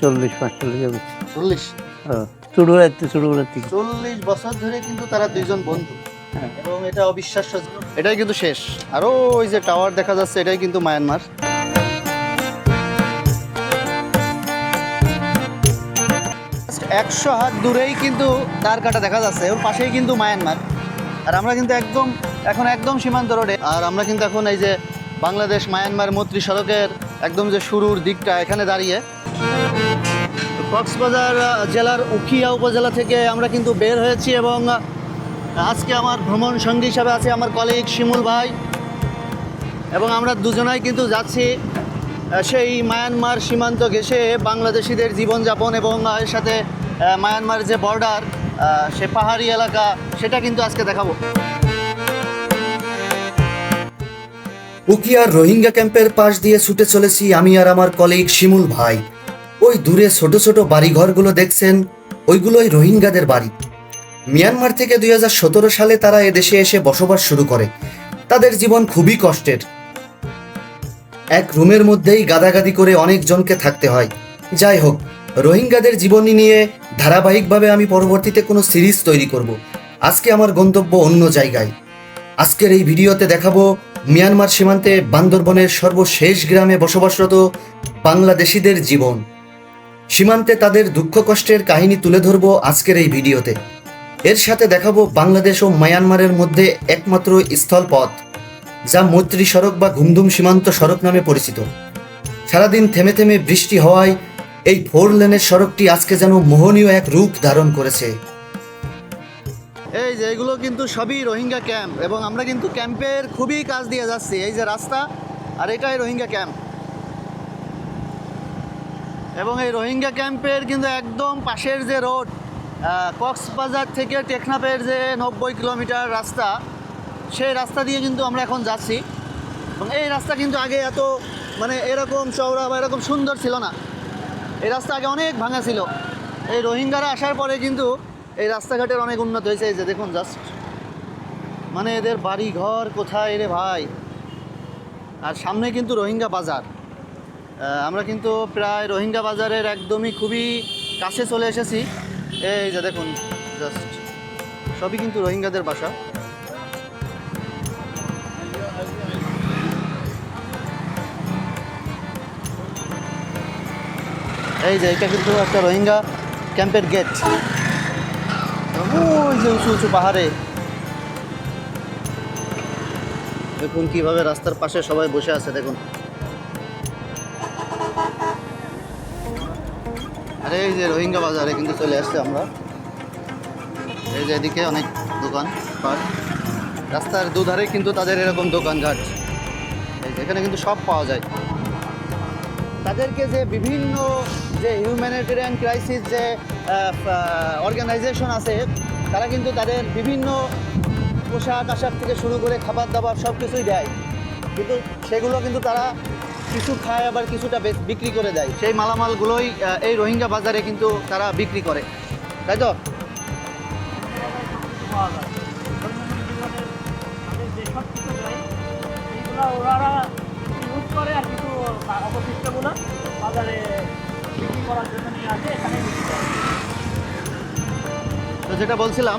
চল্লিশ পাঁচচল্লিশ হবে। চল্লিশ? চুড়ুড়াতে চুড়ুড়ার থেকে চল্লিশ বছর ধরে কিন্তু তারা দুইজন বন্ধু। হ্যাঁ। এবং এটা অবিশ্বাস্য এটাই কিন্তু শেষ। আরও ওই যে টাওয়ার দেখা যাচ্ছে এটাই কিন্তু মায়ানমার একশো হাত দূরেই কিন্তু তার কাটা দেখা যাচ্ছে ওর পাশেই কিন্তু মায়ানমার আর আমরা কিন্তু একদম এখন একদম সীমান্ত রোডে। আর আমরা কিন্তু এখন এই যে বাংলাদেশ মায়ানমার মৈত্রী সড়কের একদম যে শুরুর দিকটা এখানে দাঁড়িয়ে। কক্সবাজার জেলার উখিয়া উপজেলা থেকে আমরা কিন্তু বের হয়েছি এবং আজকে আমার ভ্রমণ সঙ্গী হিসাবে আছে আমার কলিগ শিমুল ভাই। এবং আমরা দুজনাই কিন্তু যাচ্ছি সেই মায়ানমার সীমান্ত ঘেঁষে বাংলাদেশিদের জীবনযাপন এবং এর সাথে মায়ানমার যে বর্ডার সে পাহাড়ি এলাকা, সেটা কিন্তু আজকে দেখাবো। উকিয়ার রোহিঙ্গা ক্যাম্পের পাশ দিয়ে ছুটে চলেছি আমি আর আমার কলিগ শিমুল ভাই। ওই দূরে ছোট ছোট বাড়িঘরগুলো দেখছেন, ওইগুলোই রোহিঙ্গাদের বাড়ি। মিয়ানমার থেকে দুই হাজার সতেরো সালে তারা এদেশে এসে বসবাস শুরু করে। তাদের জীবন খুবই কষ্টের। এক রুমের মধ্যেই গাদাগাদি করে অনেকজনকে থাকতে হয়। যাই হোক, রোহিঙ্গাদের জীবনী নিয়ে ধারাবাহিকভাবে আমি পরবর্তীতে কোনো সিরিজ তৈরি করব। আজকে আমার গন্তব্য অন্য জায়গায়। আজকের এই ভিডিওতে দেখাবো মিয়ানমার সীমান্তে বান্দরবনের সর্বশেষ গ্রামে বসবাসরত বাংলাদেশিদের জীবন। সীমান্তে তাদের দুঃখ কষ্টের কাহিনী তুলে ধরবো আজকের এই ভিডিওতে। এর সাথে দেখাবো বাংলাদেশ ও মায়ানমারের মধ্যে একমাত্র স্থলপথ যা মৈত্রী সড়ক বা ঘুমধুম সীমান্ত সড়ক নামে পরিচিত। সারাদিন থেমে থেমে বৃষ্টি হওয়ায় এই ফোর লেনের সড়কটি আজকে যেন মোহনীয় এক রূপ ধারণ করেছে। এই যে এগুলো কিন্তু সবই রোহিঙ্গা ক্যাম্প এবং আমরা কিন্তু ক্যাম্পের খুবই কাজ দিয়ে যাচ্ছি। এই যে রাস্তা আর এটাই রোহিঙ্গা ক্যাম্প। এবং এই রোহিঙ্গা ক্যাম্পের কিন্তু একদম পাশের যে রোড কক্সবাজার থেকে টেকনাফের যে নব্বই কিলোমিটার রাস্তা, সেই রাস্তা দিয়ে কিন্তু আমরা এখন যাচ্ছি। এবং এই রাস্তা কিন্তু আগে এত মানে এরকম চওড়া বা এরকম সুন্দর ছিল না। এই রাস্তা আগে অনেক ভাঙা ছিল। এই রোহিঙ্গারা আসার পরে কিন্তু এই রাস্তাঘাটের অনেক উন্নত হয়েছে। এই যে দেখুন জাস্ট মানে এদের বাড়ি ঘর কোথায় রে ভাই? আর সামনে কিন্তু রোহিঙ্গা বাজার। আমরা কিন্তু প্রায় রোহিঙ্গা বাজারের একদমই খুবই কাছে চলে এসেছি। এই যে দেখুন জাস্ট সবই কিন্তু রোহিঙ্গাদের বাসা। এই যে, এটা কিন্তু একটা রোহিঙ্গা ক্যাম্পের গেট ওই যে উঁচু উঁচু পাহাড়ে। দেখুন কীভাবে রাস্তার পাশে সবাই বসে আছে, দেখুন। এই যে রোহিঙ্গা বাজারে কিন্তু চলে আসছে আমরা। এই যে এদিকে অনেক দোকান, পাট। রাস্তার দুধারে কিন্তু তাদের এরকম দোকানঘাট এই এখানে কিন্তু সব পাওয়া যায়। তাদেরকে যে বিভিন্ন যে হিউম্যানিটেরিয়ান ক্রাইসিস যে অর্গানাইজেশন আছে, তারা কিন্তু তাদের বিভিন্ন পোশাক আশাক থেকে শুরু করে খাবার দাবার সব কিছুই দেয়। কিন্তু সেগুলো কিন্তু তারা কিছু খায়, আবার কিছুটা বিক্রি করে দেয়। সেই মালামালগুলোই এই রোহিঙ্গা বাজারে কিন্তু তারা বিক্রি করে। তাই তো? তো যেটা বলছিলাম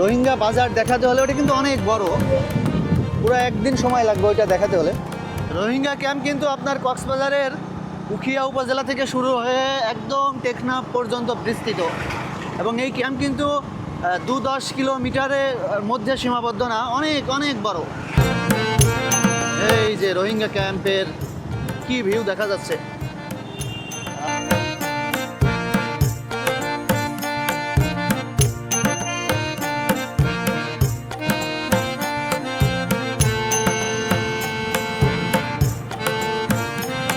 রোহিঙ্গা বাজার দেখাতে হলে ওটা কিন্তু অনেক বড়। পুরো একদিন সময় লাগবে ওইটা দেখাতে হলে। রোহিঙ্গা ক্যাম্প কিন্তু আপনার কক্সবাজারের উখিয়া উপজেলা থেকে শুরু হয়ে একদম টেকনাফ পর্যন্ত বিস্তৃত। এবং এই ক্যাম্প কিন্তু দু দশ কিলোমিটারের মধ্যে সীমাবদ্ধ না, অনেক অনেক বড়। এই যে রোহিঙ্গা ক্যাম্পের কি ভিউ দেখা যাচ্ছে?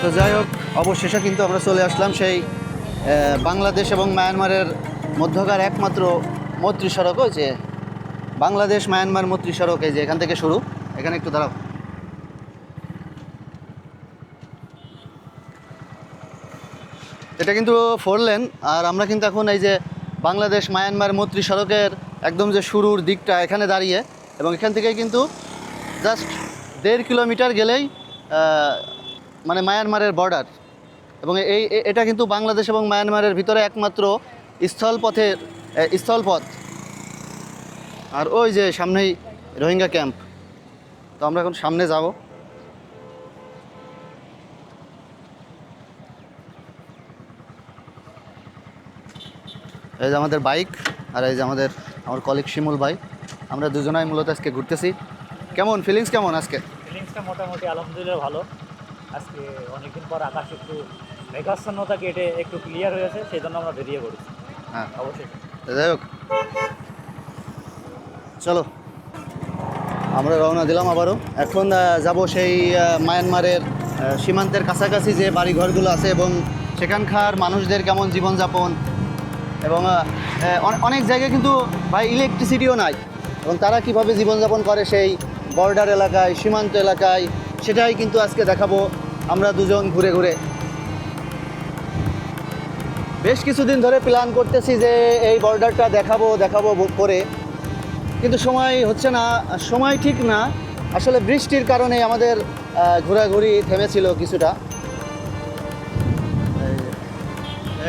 তো যাই হোক, অবশেষে কিন্তু আমরা চলে আসলাম সেই বাংলাদেশ এবং মায়ানমারের মধ্যকার একমাত্র মৈত্রী সড়ক যে বাংলাদেশ মায়ানমার মৈত্রী সড়ক, এই যে এখান থেকে শুরু। এখানে একটু দাঁড়াও। এটা কিন্তু ফোর লেন, আর আমরা কিন্তু এখন এই যে বাংলাদেশ মায়ানমার মৈত্রী সড়কের একদম যে শুরুর দিকটা এখানে দাঁড়িয়ে, এবং এখান থেকেই কিন্তু জাস্ট দেড় কিলোমিটার গেলেই মানে মায়ানমারের বর্ডার। এবং এই এটা কিন্তু বাংলাদেশ এবং মায়ানমারের ভিতরে একমাত্র স্থলপথের স্থলপথ আর ওই যে সামনেই রোহিঙ্গা ক্যাম্প। তো আমরা এখন সামনে যাব। এই যে আমাদের বাইক আর এই যে আমাদের, আমার কলিগ শিমুল ভাই। আমরা দুজনাই মূলত আজকে ঘুরতেছি। কেমন? ফিলিংস কেমন আজকে? ফিলিংসটা মোটামুটি আলহামদুলিল্লাহ ভালো। আজকে অনেকদিন পর আকাশ একটু মেঘাচ্ছন্নতা কেটে একটু ক্লিয়ার হয়েছে সেই জন্য আমরা বেরিয়ে পড়েছি। হ্যাঁ। অবশ্যই। যাই হোক। চলো। আমরা রওনা দিলাম আবারও। এখন যাব সেই মায়ানমারের সীমান্তের কাছাকাছি যে বাড়িঘরগুলো আছে এবং সেখানকার মানুষদের কেমন জীবনযাপন এবং অনেক জায়গায় কিন্তু ভাই ইলেকট্রিসিটিও নাই। এবং তারা কীভাবে জীবনযাপন করে সেই বর্ডার এলাকায় সীমান্ত এলাকায় সেটাই কিন্তু আজকে দেখাবো। আমরা দুজন ঘুরে ঘুরে। বেশ কিছুদিন ধরে প্ল্যান করতেছি যে এই বর্ডারটা দেখাবো দেখাবো করে। কিন্তু সময় হচ্ছে না, সময় ঠিক না। আসলে বৃষ্টির কারণে আমাদের ঘোরাঘুরি থেমেছিল কিছুটা।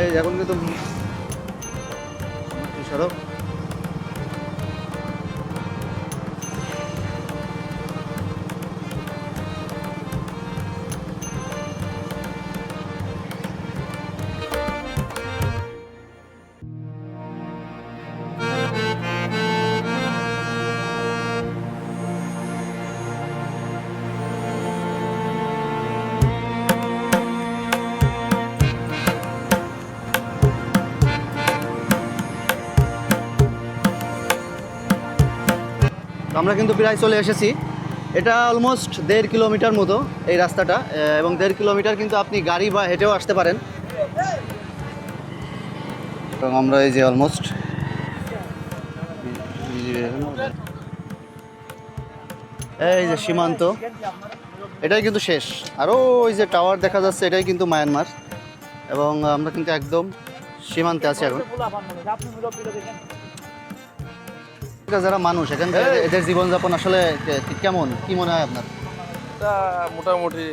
এই এখন কিন্তু সড়ক আমরা কিন্তু প্রায় চলে এসেছি। এটা অলমোস্ট দেড় কিলোমিটার মতো এই রাস্তাটা এবং দেড় কিলোমিটার কিন্তু আপনি গাড়ি বা হেঁটেও আসতে পারেন। এবং আমরা এই যে অলমোস্ট এই যে সীমান্ত, এটাই কিন্তু শেষ। আরও ওই যে টাওয়ার দেখা যাচ্ছে, এটাই কিন্তু মায়ানমার এবং আমরা কিন্তু একদম সীমান্তে আছি এখন। যারা মানুষ এখানকার এদের জীবনযাপন আসলে কেমন? কি মনে হয় আপনার? তা মোটামুটি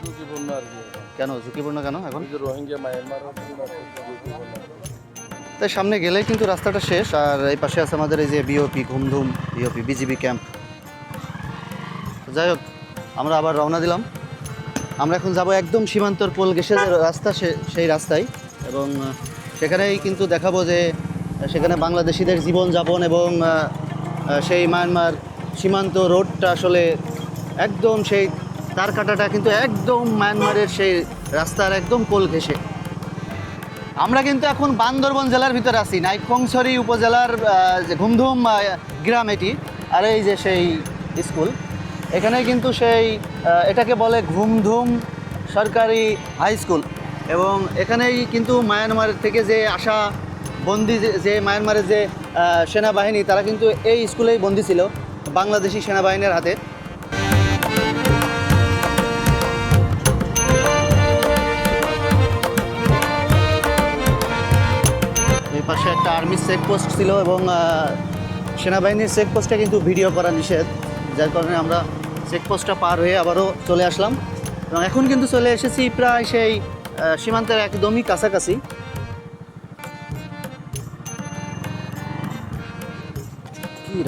ঝুঁকিপূর্ণ আর কি কেন? ঝুঁকিপূর্ণ কেন এখন? রোহিঙ্গা মায়ানমার তাই সামনে গেলেই কিন্তু রাস্তাটা শেষ আর এই পাশে আছে আমাদের এই যে BOP Ghumdhum BOP BGB camp যাই হোক আমরা আবার রওনা দিলাম। আমরা এখন যাব একদম সীমান্তর পোল যে রাস্তা সে- সেই রাস্তায় এবং সেখানেই কিন্তু দেখাবো যে সেখানে বাংলাদেশিদের জীবনযাপন এবং সেই মায়ানমার সীমান্ত রোডটা আসলে একদম সেই তার কাটাটা কিন্তু একদম মায়ানমারের সেই রাস্তার একদম কোল ঘেসে আমরা কিন্তু এখন বান্দরবন জেলার ভিতরে আছি নাইকংছড়ি উপজেলার যে ঘুমধুম গ্রাম এটি, আর এই যে সেই স্কুল। এখানে কিন্তু সেই এটাকে বলে ঘুমধুম সরকারি হাই স্কুল। এবং এখানেই কিন্তু মায়ানমার থেকে যে আসা বন্দি যে- যে মায়ানমারের যে সেনাবাহিনী, তারা কিন্তু এই স্কুলেই বন্দি ছিল, বাংলাদেশি সেনাবাহিনীর হাতে। এই পাশে একটা আর্মি চেকপোস্ট ছিল এবং সেনাবাহিনীর চেকপোস্টে কিন্তু ভিডিও করা নিষেধ, যার কারণে আমরা চেকপোস্টটা পার হয়ে আবারও চলে আসলাম। এবং এখন কিন্তু চলে এসেছি প্রায় সেই সীমান্তের একদমই কাছাকাছি।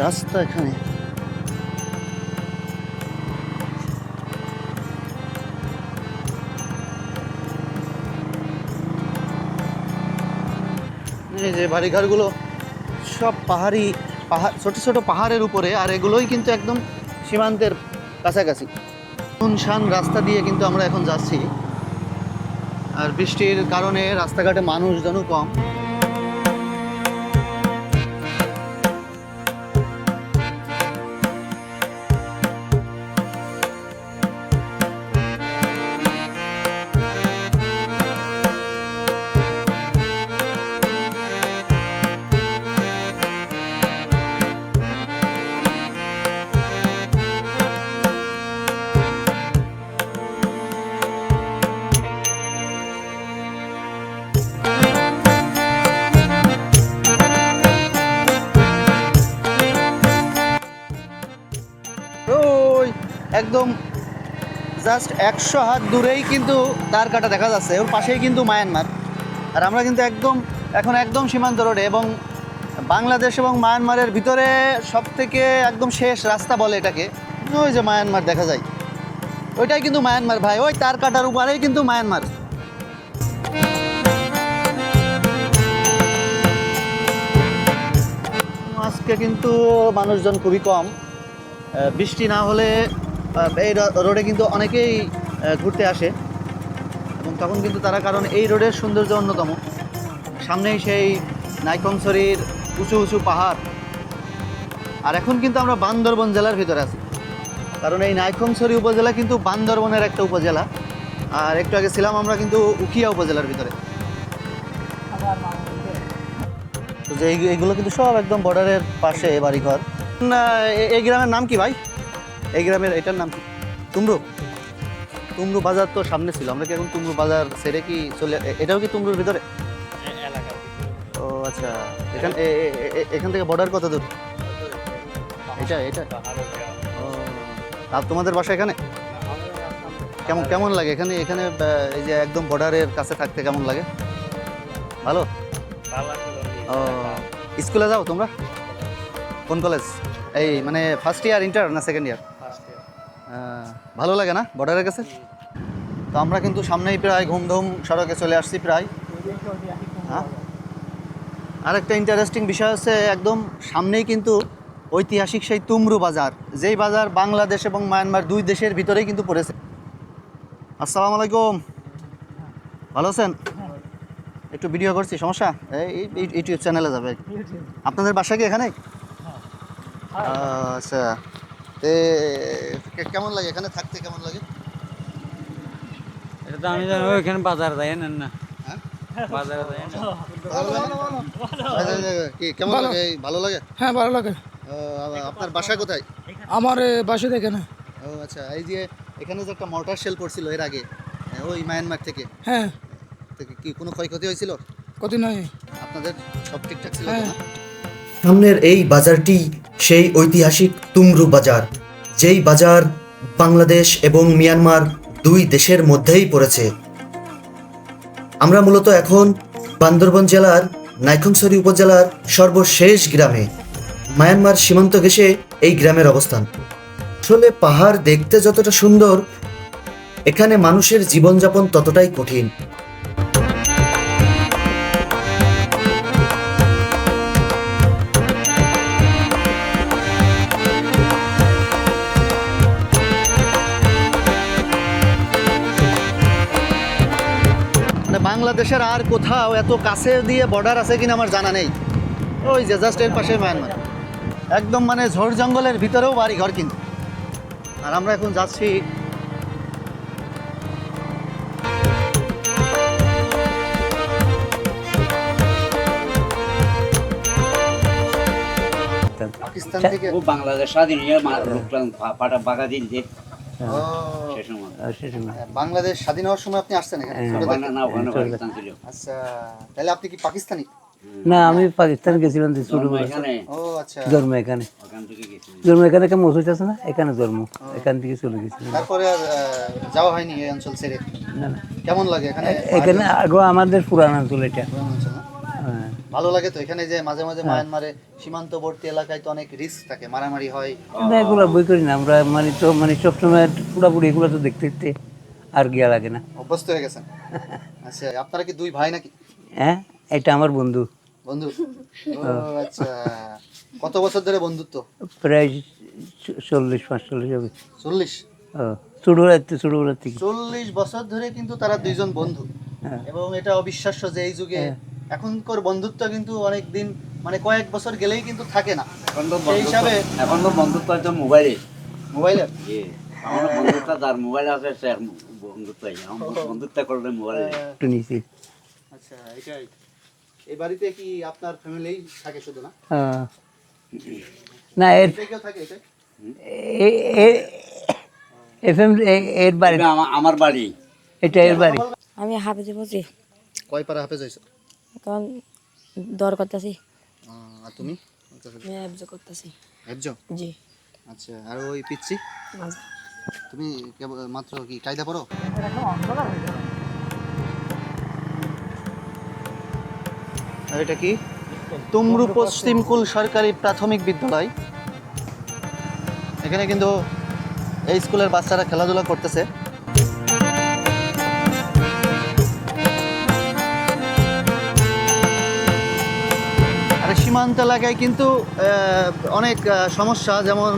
রাস্তা এখানে। যে বাড়িঘরগুলো, সব পাহাড়ি পাহাড় ছোট ছোট পাহাড়ের উপরে, আর এগুলোই কিন্তু একদম সীমান্তের কাছাকাছি। শুনশান রাস্তা দিয়ে কিন্তু আমরা এখন যাচ্ছি। আর বৃষ্টির কারণে রাস্তাঘাটে মানুষজনও কম। জাস্ট একশো হাত দূরেই কিন্তু তার কাটা দেখা যাচ্ছে। ওর পাশেই কিন্তু মায়ানমার। আর আমরা কিন্তু একদম, এখন একদম সীমান্ত রোডে এবং বাংলাদেশ এবং মায়ানমারের ভিতরে সব থেকে একদম শেষ রাস্তা বলে এটাকে। ওই যে মায়ানমার দেখা যায়। ওইটাই কিন্তু মায়ানমার ভাই। ওই তার কাটার উপরেই কিন্তু মায়ানমার। আজকে কিন্তু মানুষজন খুবই কম। বৃষ্টি না হলে এই রোডে কিন্তু অনেকেই ঘুরতে আসে। এবং তখন কিন্তু তারা কারণ এই রোডের সৌন্দর্য অন্যতম। সামনেই সেই নাইকংসরির উঁচু উঁচু পাহাড়। আর এখন কিন্তু আমরা বান্দরবন জেলার ভিতরে আছি। কারণ এই নাইকংসরি উপজেলা কিন্তু বান্দরবনের একটা উপজেলা। আর একটু আগে ছিলাম আমরা কিন্তু উখিয়া উপজেলার ভিতরে। তো যে এইগুলো কিন্তু সব একদম বর্ডারের পাশে বাড়িঘর। এই গ্রামের নাম কি ভাই? এই গ্রামের এটার নাম তুমরু তুমরু বাজার তো সামনে ছিল। আমরা কি এখন তুমরু বাজার ছেড়ে কি চলে এটাও কি তুমরুর ভিতরে? ও আচ্ছা। এখান এখান থেকে বর্ডার কত দূর? এটা এটা। ও আর তোমাদের বাসা এখানে? কেমন কেমন লাগে? এখানে এখানে এই যে একদম বর্ডারের কাছে থাকতে কেমন লাগে? ভালো? ও স্কুলে যাও তোমরা? কোন কলেজ এই মানে ফার্স্ট ইয়ার ইন্টার না সেকেন্ড ইয়ার ভালো লাগে না বর্ডারের কাছে? তো আমরা কিন্তু সামনেই প্রায় ঘুমধুম সড়কে চলে আসছি প্রায়। হ্যাঁ? আরেকটা ইন্টারেস্টিং বিষয় হচ্ছে একদম সামনেই কিন্তু ঐতিহাসিক সেই তুমরু বাজার যেই বাজার বাংলাদেশ এবং মায়ানমার দুই দেশের ভিতরেই কিন্তু পড়েছে। আসসালামু আলাইকুম। ভালো আছেন? একটু ভিডিও করছি সমস্যা? এই ইউটিউব চ্যানেলে যাবে। আপনাদের বাসা কি এখানে আচ্ছা। তে কে- কেমন লাগে? এখানে থাকতে কেমন লাগে? এটা তো আমি জানি ওইখানে বাজার যায় না। না? বাজারে যায় ভালো লাগে? না? কি কেমন লাগে? ভালো লাগে? হ্যাঁ ভালো লাগে। ও, আপনার বাসা কোথায়? আমার এ, বাসা দেখে না ও আচ্ছা এই যে এখানে যে একটা মর্টার শেল পড়ছিল এর আগে ওই মায়ানমার থেকে হ্যাঁ। কি কোনো ক্ষয়ক্ষতি হয়েছিল? কত নয় আপনাদের সব ঠিকঠাক ছিল হ্যাঁ। সামনের এই বাজারটি সেই ঐতিহাসিক তুমরু বাজার, যেই বাজার বাংলাদেশ এবং মিয়ানমার দুই দেশের মধ্যেই পড়েছে। আমরা মূলত এখন বান্দরবন জেলার নাইখংসরি উপজেলার সর্বশেষ গ্রামে, মায়ানমার সীমান্ত ঘেঁষে এই গ্রামের অবস্থান। আসলে পাহাড় দেখতে যতটা সুন্দর, এখানে মানুষের জীবনযাপন ততটাই কঠিন। বাংলাদেশের আর কোথাও এত কাছে দিয়ে বর্ডার আছে কিনা আমার জানা নেই। ওই যে জাস্ট এর পাশে মায়ানমার একদম মানে ঝোড় জঙ্গলের ভিতরেও বাড়ি ঘর কিন্তু। আর আমরা এখন যাচ্ছি পাকিস্তান থেকে। ও বাংলাদেশ স্বাধীন হয়ে পাটা বাগা দিন যে ও, সে সময়। আর সে সময়। বাংলাদেশ স্বাধীন হওয়ার সময় আপনি আসছেন ছিল। আচ্ছা তাহলে আপনি কি পাকিস্তানি? না আমি পাকিস্তান গেছিলাম ছোট জন্ম এখানে। আচ্ছা। জন্ম এখানে। ওখান জন্ম এখানে কেমন মসজিদ আছে না এখানে জন্ম এখান থেকে চলে গেছিলাম। তারপরে আর যাওয়া হয়নি এই অঞ্চল ছেড়ে? না না। কেমন লাগে এখানে? এখানে আগো আমাদের পুরান অঞ্চল এটা পুরান অঞ্চল না? হ্যাঁ। ভালো লাগে তো এখানে যে মাঝে মাঝে মায়ানমারে সীমান্তবর্তী এলাকায় তো অনেক রিস্ক থাকে মারামারি হয়। কিন্তু এগুলো বই করি না আমরা মানে তো মানে সবসময় পুরাপুরি এগুলো তো দেখতে দেখতে আর গিয়া লাগে না। অভ্যস্ত হয়ে গেছেন? আচ্ছা আপনারা কি দুই ভাই নাকি? হ্যাঁ এটা আমার বন্ধু। বন্ধু? আচ্ছা। কত বছর ধরে বন্ধুত্ব? প্রায় চল্লিশ পাঁচচল্লিশ হবে। চল্লিশ? ও ছোটবেলার থেকে। চল্লিশ বছর ধরে কিন্তু তারা দুইজন বন্ধু। হ্যাঁ। এবং এটা অবিশ্বাস্য যে এই যুগে এখনকার বন্ধুত্ব কিন্তু অনেক দিন মানে কয়েক বছর গেলেই কিন্তু থাকে না। এখন তো সেই বন্ধুত্ব- হিসাবে এখন তো বন্ধুত্ব হয়তো মোবাইলে মোবাইলের? আমার বন্ধুত্ব যার মোবাইল আছে সে বন্ধুত্ব হয়। আমার বন্ধুত্ব করলে মোবাইলে একটু নিচে। আচ্ছা এটাই। এই বাড়িতে কি আপনার ফ্যামিলি থাকে শুধু না? হ্যাঁ। না এর এর বাড়ি এটা আমার- আমার বাড়ি। এটা এর বাড়ি। আমি হাফেজে বলছি কয় পারা হাফেজ হয়েছে? এখন দর করতেছি। আর তুমি? আমি করতেছি। হেফজ জি। আচ্ছা আর ওই পিচ্ছি তুমি কেবল মাত্র কি কায়দা পড়ো? আর এটা কি? তুমরু পশ্চিমকুল সরকারি প্রাথমিক বিদ্যালয়। এখানে কিন্তু এই স্কুলের বাচ্চারা খেলাধুলা করতেছে। সীমান্ত এলাকায় কিন্তু অনেক সমস্যা। যেমন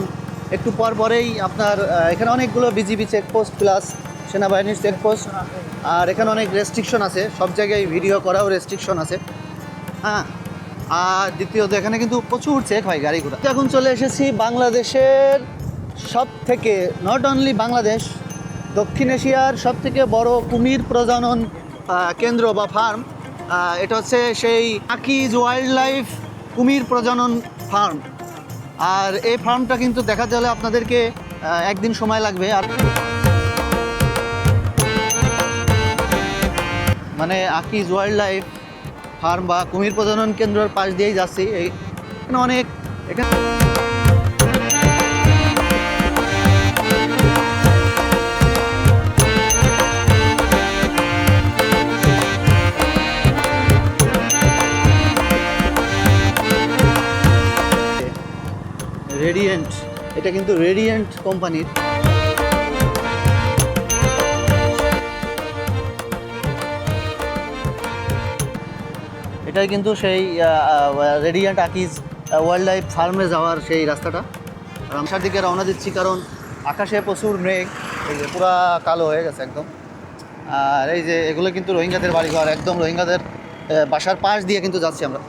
একটু পর পরেই আপনার এখানে অনেকগুলো বিজিবি চেকপোস্ট প্লাস সেনাবাহিনীর চেকপোস্ট আর এখানে অনেক রেস্ট্রিকশন আছে। সব জায়গায় ভিডিও করাও রেস্ট্রিকশন আছে। হ্যাঁ আর দ্বিতীয়ত এখানে কিন্তু প্রচুর চেক হয় গাড়ি ঘোড়া এখন চলে এসেছি বাংলাদেশের সব থেকে নট অনলি বাংলাদেশ, দক্ষিণ এশিয়ার সব থেকে বড় কুমির প্রজনন কেন্দ্র বা ফার্ম এটা হচ্ছে সেই আকিজ ওয়াইল্ড লাইফ কুমির প্রজনন ফার্ম। আর এই ফার্মটা কিন্তু দেখা যাবে আপনাদেরকে একদিন সময় লাগবে। আর মানে আকিজ ওয়াইল্ড লাইফ ফার্ম বা কুমির প্রজনন কেন্দ্রের পাশ দিয়েই যাচ্ছি। এখানে অনেক এখানে এটা কিন্তু রেডিয়েন্ট কোম্পানির। এটাই কিন্তু সেই রেডিয়েন্ট আকিজ ওয়াইল্ড লাইফ ফার্মে যাওয়ার সেই রাস্তাটা। আর আমসার দিকে রওনা দিচ্ছি কারণ আকাশে প্রচুর মেঘ, এই যে পুরা কালো হয়ে গেছে একদম। আর এই যে এগুলো কিন্তু রোহিঙ্গাদের বাড়িঘর, একদম রোহিঙ্গাদের বাসার পাশ দিয়ে কিন্তু যাচ্ছি আমরা।